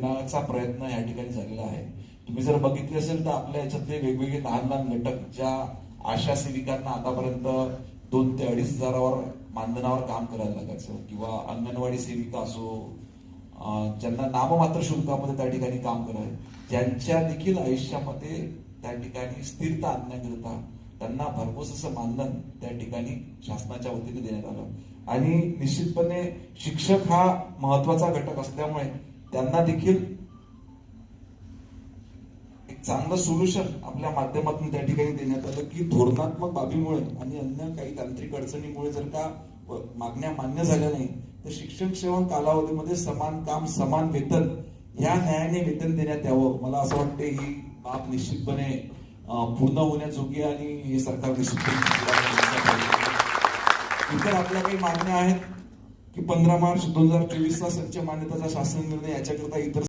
देण्याचा प्रयत्न या ठिकाणी झालेला आहे. तुम्ही जर बघितले असेल तर आपल्या याच्यातले वेगवेगळे लहान लहान घटक ज्या आशा सेविकांना आतापर्यंत दोन ते अडीच हजारावर मानधनावर काम करायला लागायचं. किंवा अंगणवाडी सेविका असो ज्यांना नाममात्र शुल्कामध्ये त्या ठिकाणी काम करायचं. ज्यांच्या देखील आयुष्यामध्ये त्या ठिकाणी स्थिरता आणण्याकरिता त्यांना भरघोस असं मानधन त्या ठिकाणी शासनाच्या वतीने देण्यात आलं. आणि निश्चितपणे शिक्षक हा महत्त्वाचा घटक असल्यामुळे त्यांना देखील एक चांगलं सोल्युशन आपल्या माध्यमातून त्या ठिकाणी देण्यात आलं की धोरणात्मक बाबीमुळे आणि अन्य काही तांत्रिक अडचणीमुळे जर का मागण्या मान्य झाल्या नाही तर शिक्षण सेवा कालावधीमध्ये समान काम समान वेतन या न्यायाने वेतन देण्यात यावं. मला असं वाटतं ही बाब निश्चितपणे पूर्ण होण्याजोगी आणि हे सरकार निश्चितपणे इतर आपल्या काही मागण्या आहेत की पंधरा मार्च दोन हजार तेवीसला चा संच मान्यताचा शासन निर्णय याच्याकरता इतर